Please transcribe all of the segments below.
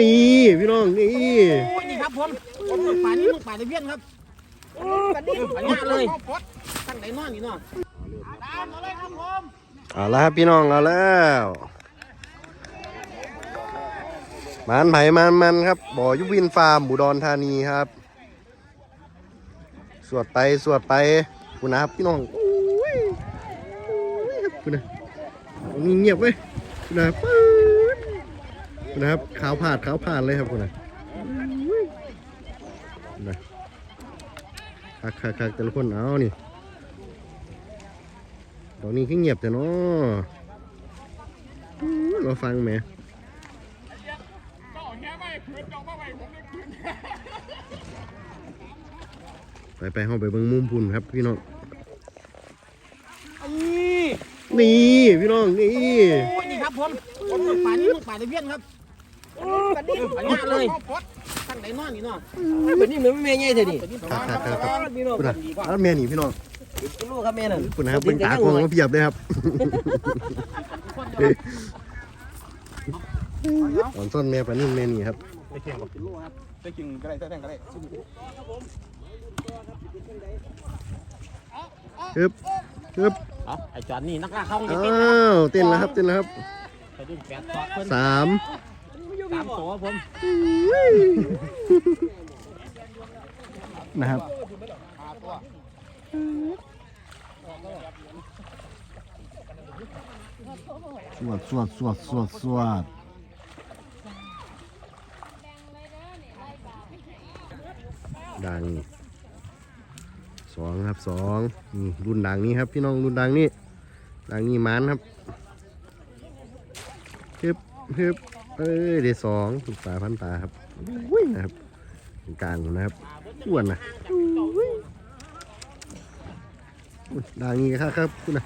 นี่พี่น้องนี่โอ้ยนี่ครับผมผมลูกป่านี่ลูกป่าตะเพียนครับปันนี้ปัญญาเลยตั้งไหนนอนนี่เนาะตามมาเลยครับผมเอาละครับพี่น้องเอาแล้วมันไผ่มันมันครับบ่อยุวินฟาร์มบุดรธานีครับ สวดไปสวดไปคุณนะครับพี่น้องโอ้ยโอ้ยครับคุณนะนี่เงียบเว้ยคุณนะปื๊ดคุณ นะครับขาวผ่านขาวผ่านเลยครับคุณนะโอ้ยคุณนะคักคักคักแต่ละคนเอานี่ตอนนี้ขี้เงียบแต่เนาะอื้อเราฟังไหมไปไปห้องไปเบิ่งมุมพุ่นครับพี่น้องนี่นี่พี่น้องนี่โอ้ยนี่ครับผมผมลูกป่านี่ลูกป่าตะเพียนครับ ปันนี้ปัญญาเลยตั้งไหนนอนนี่เนาะแบบนี้เหมือนแม่ใหญ่เท่นี้ครับครับครับครับพี่น้องคุณนะอ้าวแม่นี่พี่น้องลูกครับแม่นั่นคุณนะครับเป็นตากล้องเพียบเลยครับอ่อนส้นแม่ปลานิ่มแม่นี่ครับได้เก่งกับลูกครับได้กินก็ได้ได้แท่งก็ได้ฮึบฮึบเอาไอจอนนี่นักล่าเข้าเต้นแล้วครับเต้นแล้วครับสาม สามตัวผมนะครับสวดสวดสวดสวดสวดดังสองครับสองนี่รุ่นดังนี้ครับ พี่น้องรุ่นดังนี้ดังนี้มันครับฮึบฮึบ เอ้ยได้สองถูกตาพันตาครับอุ้ยนะครับกลางนะครับอ้วนนะอุ้ยดังนี้ครับครับคุณนะ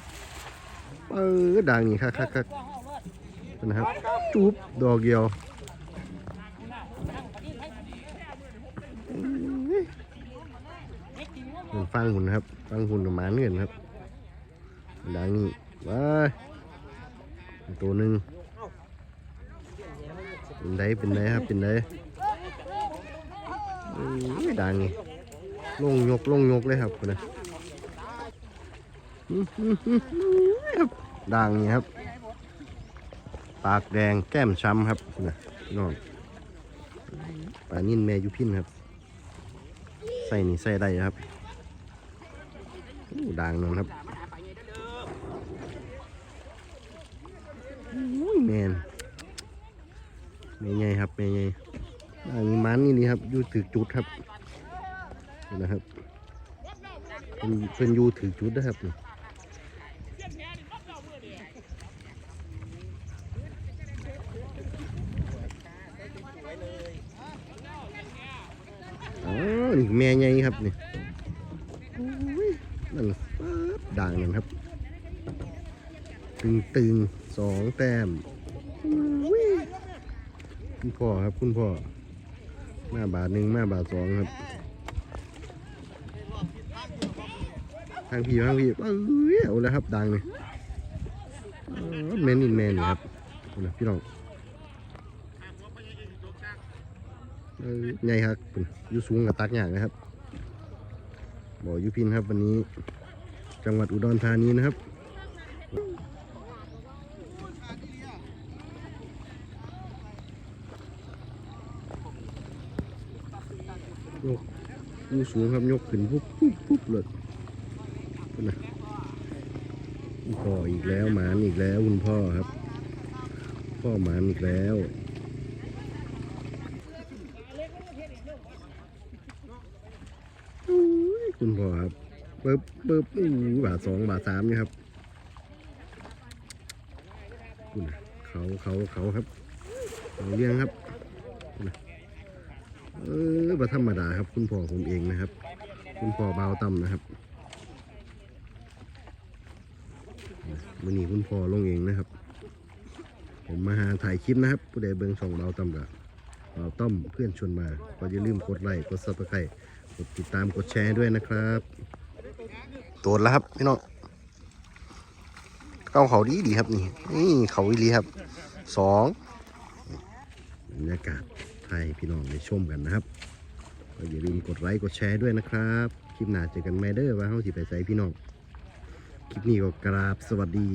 เออดังนี้ครับครับครับนะครับจุบดอกเดียวฟังหุ่นครับฟังหุ่นกับหมาเนื่อนครับดังนี้ไปตัวหนึ่ง เป็นไดเป็นไดครับเป็นไดเอ้ยดังนี่ลงยกลงยกเลยครับคุณนะดังนี่ครับ ปากแดงแก้มช้ำครับคุณนะพี่น้องปลานิ่นแม่ยุพินครับ ใส่นี่ใส่ได้ครับดังนั่นครับ อุ้ยแมนแม่ใหญ่ครับแม่ใหญ่อันนี้มันนี่นี่ครับอยู่ถือจุดครับนะครับเป็นเป็นอยู่ถือจุดนะครับนี่อ๋อนี่แม่ใหญ่ครับนี่อุ้ยนั่นล่ะป๊บด่างนั่นครับ ตึงตึงสองแต้มอุ้ย คุณพ่อครับคุณพ่อแมาบาทหนึ่งแมาบาทสองครับทางพี่ทางพี่เอ้ยเอาแล้วครับดังเลยแมนอินแมนนี่ครับนะพี่น้องใหญ่ครับคุณอยู่สูงกับตักอย่างนะครับบ่อยุพินครับวันนี้ จังหวัดอุดรธานีนะครับ ยกยูสูงครับยกขึ้นปุ๊บปุ๊บปุ๊บเลยนะคุณพ่ออีกแล้วหมานอีกแล้วคุณพ่อครับ พ่อหมานอีกแล้วคุณพ่อครับปึ๊บปึ๊บอู้บาทสองบาทสามนี่ครับคุณเขาเขาเขาครับเขาเลี้ยงครับ เออบ่ธรรมดาครับ คุณพ่อผมเองนะครับ คุณพ่อเบาวต่ำนะครับวันนี้คุณพ่อลงเองนะครับ ผมมาหาถ่ายคลิปนะครับ ผู้ใดเบิ่งช่องเบาวต่ำกับเบาวต้อมเพื่อนชวนมา ก็อย่าลืมกดไลค์กดซับสไครต์กดติดตามกดแชร์ด้วยนะครับตัวแล้วครับพี่น้องเก้าเขาดีดีครับนี่นี่เขาอีหลีครับสองบรรยากาศ ให้พี่น้องได้ชมกันนะครับก็อย่าลืมกดไลค์กดแชร์ด้วยนะครับ คลิปหน้าเจอกันแมเด้อว่าเฮาสิไปใส่พี่น้อง คลิปนี้ก็กราบสวัสดี